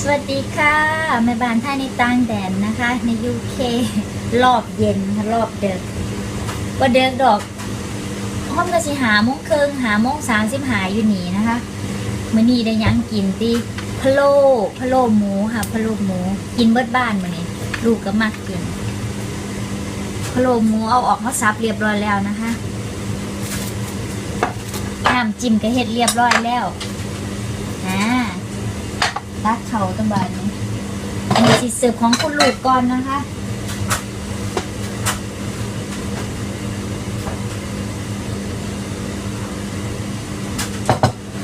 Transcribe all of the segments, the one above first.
สวัสดีค่ะแม่บ้านท่าในต่างแดนนะคะ ในยูเครอบเย็นค่ะรอบเดึกว่าเดึกดอกห้องกระสิหาโมงเคิงหาโมงสามสิบหาอยู่หนีนะคะมื้อนี้ได้ยังกินตีพะโล้พะโล้หมูค่ะพะโล้หมู กินเบิดบ้านมื้อนี้ลูกก็มักกินพะโล้หมูเอาออกมาซับเรียบร้อยแล้วนะคะน้ำจิ้มก็เฮ็ดเรียบร้อยแล้วอ่า รักเขาตั้งบานนี้อันนี้สิเสิร์ฟของคุณลูกก่อนนะคะ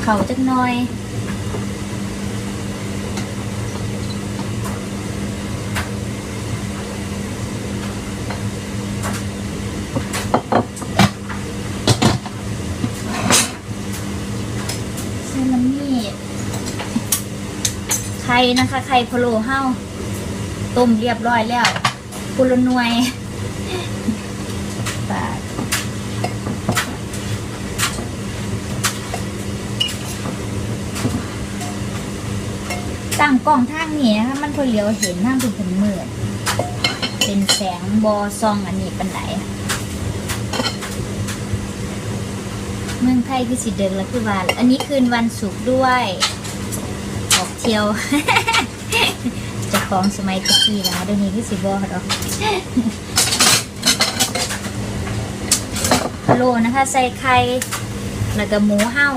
เขาจักหน่อย ใส่น้ำมีด ไข่นะคะ ไข่พะโล้เฮาต้มเรียบร้อยแล้วกุลนวยบาทตั้งกล้องทางนี้นะคะมันพอเหลียวเห็นทางเป็นเป็นมืดเป็นแสงบอซองอันนี้เป็นไหนเมืองไทยคือสิเดินแล้วคือวัน อันนี้คืนวันศุกร์ด้วย ออกเที่ยวจะของสมัยตะกี้แล้วเดี๋ยวนี้คือสิบอดอกพะโล้นะคะ ใส่ไข่แล้วก็หมูเห่า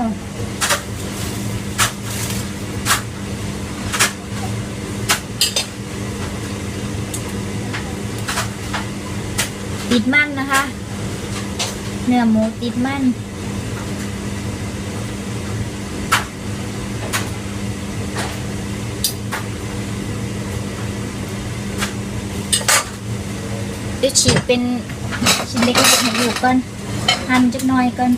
ติดมั่นนะคะ เนื้อหมูติดมั่น ดี๋ยวฉีกเป็นชิ้นเล็กๆให้ลูกก่อนหั่นจักหน่อยก่อน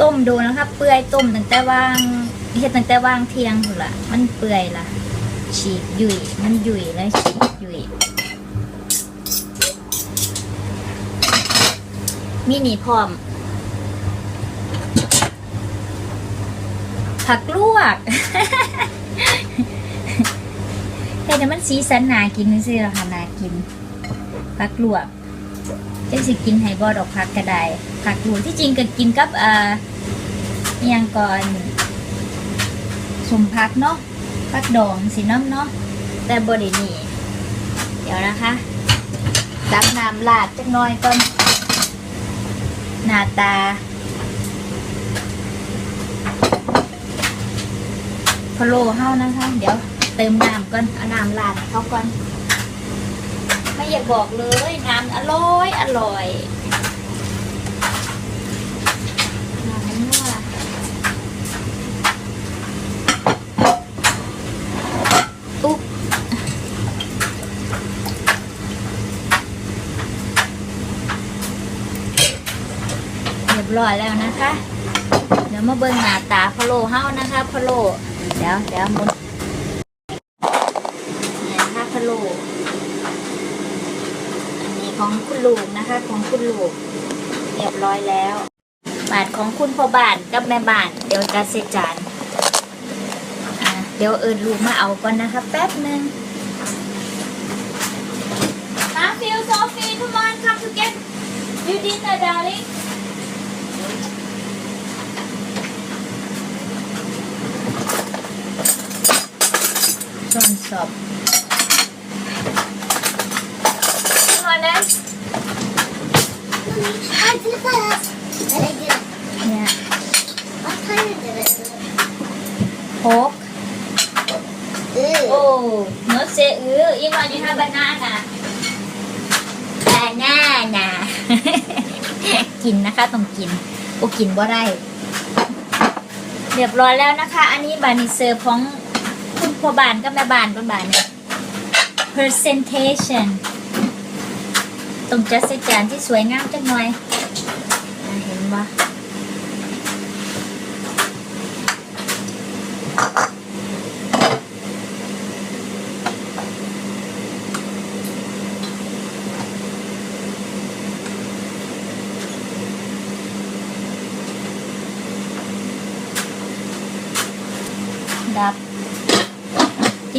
ต้มโดนนะคะเปื่อยต้มตั้งแต่ว่างเฮ็ดตั้งแต่ว่างเที่ยงพุ่นละมันเปื่อยละฉีกยุ่ยมันยุ่ยแล้วฉีกยุ่ยมีนี่พร้อม ผักลวกเฮ้ยแต่มันสีสันนากินนี่สิราคานากินผักลวกจะสิกินไฮบอดอกผักกระไดผักลวกที่จริงก็กินกับเอ่อยังก่อนสมผักเนาะผักดองสีน้ำเนาะแต่บไดีนี่เดี๋ยวนะคะตักน้ำลาดจักน้อยก่อนหน้าตา พะโล้เฮานะคะ เดี๋ยวเติมน้ำก่อนเอาน้ำราดเขาก่อน ไม่อยากบอกเลยน้ำอร่อยอร่อยน้ำมันนัวอุ๊บเรียบร้อยแล้วนะคะ ดี๋ยวมาเบิ่งหน้าตาพะโล้เฮานะคะพะโล้เดี๋ยวเดี๋ยวมุนนี่นะคะพะโล้อันนี้ของคุณลูกนะคะ ของคุณลูกเรียบร้อยแล้ว บาทของคุณพ่อบ้านกับแม่บ้านเดี๋ยวจะเสร็จจานเดี๋ยวเอิญลูกมาเอาก่อนนะคะ แป๊บหนึ่งมาฟิลโซฟี come on come to get you dinner darling ช้อนสอบมานะ I did that. And I did it. เนี่ย I kind of did it. โคก Ew. โอ้เนื้อเซอืออีวันนี้ฮาบานาน่ะบานาน่ะกินนะคะต้องกินโอ้กินบ่ได้เรียบร้อยแล้วนะคะ อันนี้บานิเซอร์ของคุณ พอบานกับแม่บานก็บานเนี่ย presentation ตรงจัดใส่จานที่สวยงามจังหน่อยเห็นปะ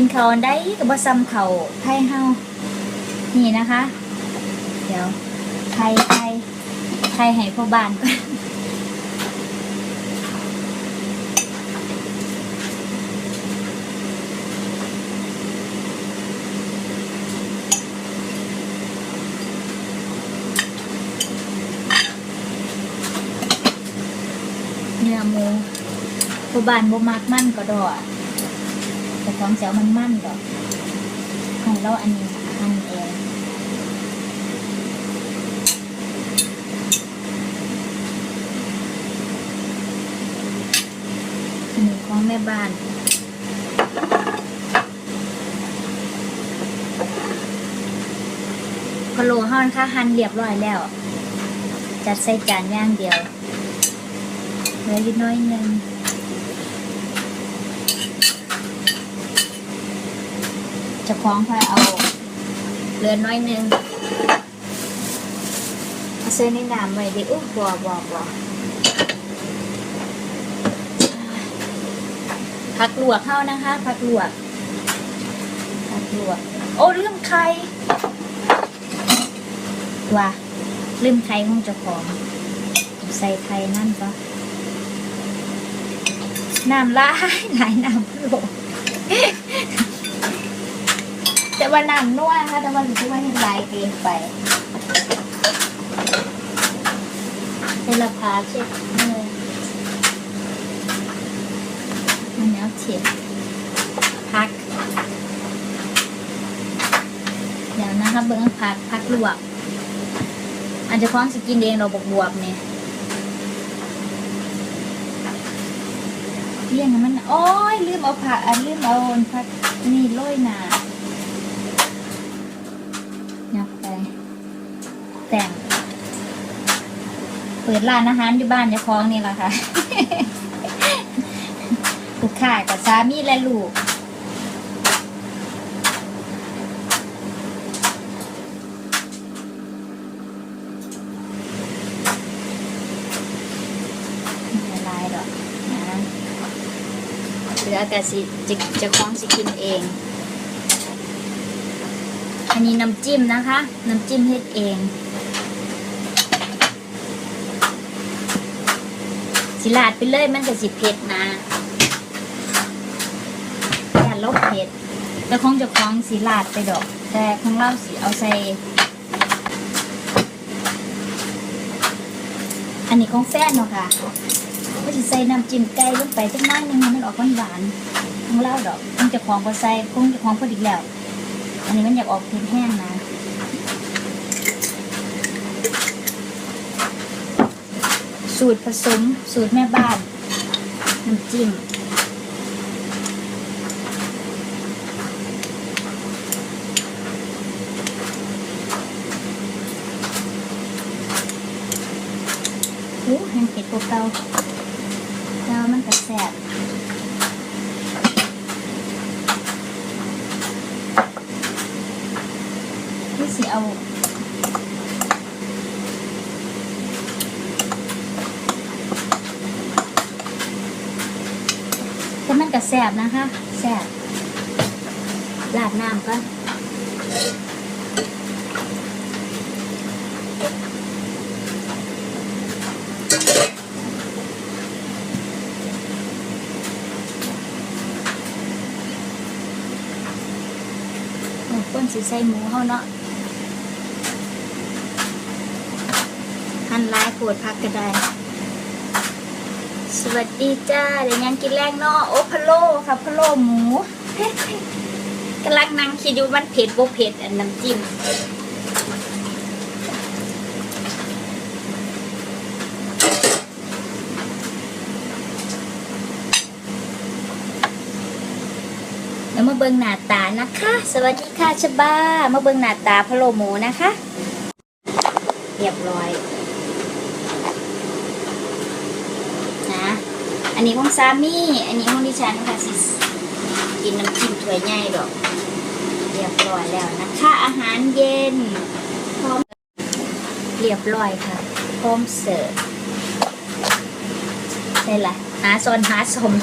กินข้าวอันได้ก็บ่ซ้ำข้าไทยเฮานี่นะคะ เดี๋ยวไทยไทยไทยให้พ่อบ้านก่อนเนื้อหมูพ่อบ้านบ่มักมันก็ดอก แต่ของเสียวมันมั่นดอกของเราอันนี้อันเองหมูของแม่บ้านพะโล้ห้อนค่ะหั่นเรียบร้อยแล้ว จัดใส่จานย่างเดียวเหลืออยู่น้อยหนึง จะคล้องพอเอาเหลือน้อยหนึงเอาเส้นในน้ำไว้ดิอุ๊บบัวบัวบัวผักลวกเข้านะคะผักลวกผักลวก โอ้ลืมไข่ว่ะลืมไข่ของเจ้าของใส่ไข่นั่นปะน้ำลายหลายน้ำโล แต่ว่าน้ำนัวนะคะแต่ว่ารู้สึกว่าเห็นลายเกินไปเป็นละพาเช็ดเลยมันแล้วเฉียบพัก เดี๋ยวนะคะเบิ้งพักพักลวกอาจจะคล้องสกินเองเราบวบบวบเนี่ยเรียงมัน โอ้ยลืมเอาผักอันลืมเอาผักนี่โรยหนายับไป แต่ง เปิดร้านอาหารอยู่บ้านเจะคล้าของนี่แหละค่ะลูกค้ากับสามีและลูกลายหรอกนะเหลือแต่สิจะจะคล้องสิกินเอง อันนี้น้ำจิ้มนะคะ น้ำจิ้มเฮ็ดเอง สิลาดไปเลยมันจะสิเผ็ดนะอย่าลบเผ็ดแล้วคงจะคล้องสีลาดไปดอก แต่ของเราสิเอาใส่ อันนี้ของแฟนเนาะค่ะก็จะใส่น้ำจิ้มไก่ลงไปจังน้อยหนึงมันออกหวานๆของเราดอกคงจะคล้องพอใส่คงจะคล้องพอดีแล้ว อันนี้มันอยากออกเผ็ดแห้งนะ สูตรผสม สูตรแม่บ้าน น้ำจิ้มโอ้ห้งเผ็ดกว่าเก่ามันก็แซ่บที่สิเอา แต่มันก็แสบนะคะแสบลาดน้ำก็โอ้ก้นสีใส่หมูเขาเนาะหั่นลายปวดพักก็ได้ สวัสดีจ้าเดี๋ยวยังกินแรกเนาะโอ้พะโล้ค่ะพะโล้หมูกำลังนั่งคิดอยู่มันเผ็ดบ่เผ็ดอันน้ำจิ้มแล้วมาเบิ่งหน้าตานะคะ สวัสดีค่ะชบ้ามาเบิ่งหน้าตาพะโล้หมูนะคะ เรียบร้อย นะ อันนี้ของสามีอันนี้ของดิฉันค่ะสิกินน้ำจิ้มถ้วยใหญ่ดอก เรียบร้อยแล้วนะคะอาหารเย็นพร้อมเรียบร้อยค่ะ พร้อมเสิร์ฟได้ละหาซอนหาสม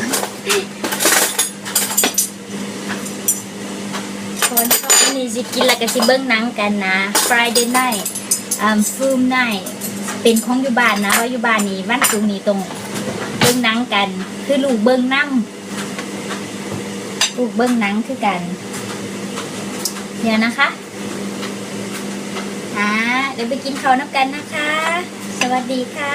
สิกินแล้วก็สิเบิ่งหนังกันนะ Friday night อ่า film night เป็นของอยู่บ้านนะว่าอยู่บ้านนี่วันศุกร์นี้ตรง บิ้งหนังกัน คือลูกเบิ้งนั่งลูกเบิ้งหนังคือกัน เดี๋ยวนะคะค่ะเดี๋ยวไปกินข้าวน้ำกันนะคะ สวัสดีค่ะ